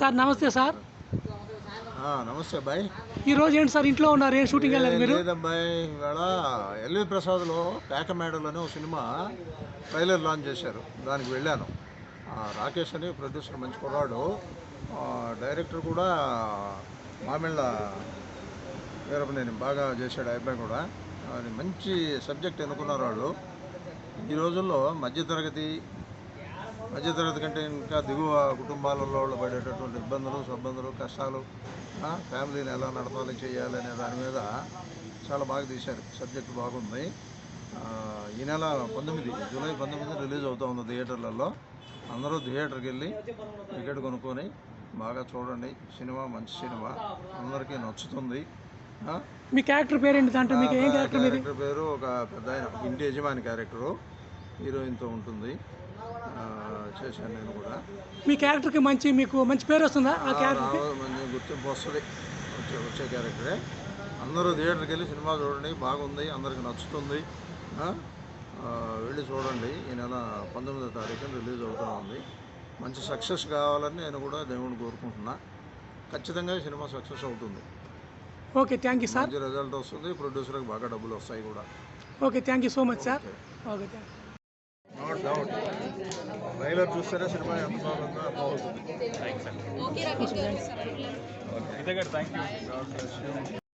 Sir నమస్తే sir. నమస్తే bye ఈ రోజు ఏంటి సార్? ఇంట్లో ఉన్నారు? ఏం షూటింగ్ వెళ్ళారు మీరు? లేదబ్బాయి ఇవాళ ఎల్వి ప్రసాద్లో పేక మేడలోనే ఒక సినిమా ట్రైలర్ లాంచ్ చేశారు. దానికి వెళ్ళాను. రాకేష్ అని ప్రొడ్యూసర్ మంచి కుర్రాడు. డైరెక్టర్ కూడా మామిళ్ళ వీరపనేని బాగా చేశాడు అబ్బాయి కూడా. అది మంచి సబ్జెక్ట్ ఎన్నుకున్నారు వాళ్ళు ఈ రోజుల్లో మధ్యతరగతి మధ్యతరగతి కంటే ఇంకా దిగువ కుటుంబాలలో వాళ్ళు పడేటటువంటి ఇబ్బందులు సబ్బందులు కష్టాలు ఫ్యామిలీని ఎలా నడపాలి చేయాలి అనే దాని మీద చాలా బాగా తీశారు. సబ్జెక్ట్ బాగుంది. ఈ నెల పంతొమ్మిది జూలై పంతొమ్మిది రిలీజ్ అవుతా ఉంది థియేటర్లలో. అందరూ థియేటర్కి వెళ్ళి టికెట్ కొనుక్కొని బాగా చూడండి. సినిమా మంచి సినిమా. అందరికీ నచ్చుతుంది. మీ క్యారెక్టర్ పేరేంటి దాంట్లో? మీకు ఏం క్యారెక్టర్ పేరు ఒక పెద్ద ఇంటి యజమాని క్యారెక్టరు హీరోయిన్తో ఉంటుంది. చేశాను నేను కూడా. మీ క్యారెక్టర్కి మంచి మీకు మంచి పేరు వస్తుందా? ఆ క్యారెక్టర్ మంచి గుర్తింపు వస్తుంది వచ్చే వచ్చే క్యారెక్టరే. అందరూ థియేటర్కి వెళ్ళి సినిమా చూడండి బాగుంది అందరికి నచ్చుతుంది. వెళ్ళి చూడండి. ఈ నెల పంతొమ్మిదో తారీఖున రిలీజ్ అవుతూ ఉంది. మంచి సక్సెస్ కావాలని నేను కూడా దేవుడిని కోరుకుంటున్నా. ఖచ్చితంగా సినిమా సక్సెస్ అవుతుంది. Okay thank you sir. Result వస్తుంది. ప్రొడ్యూసర్కి బాగా డబ్బులు వస్తాయి కూడా. Okay thank you so much sir. Okay. Thank doubt trailer చూస్తేనే సినిమా ఎంత బాగుందో ఓకే రాకేష్ గారు. God bless you.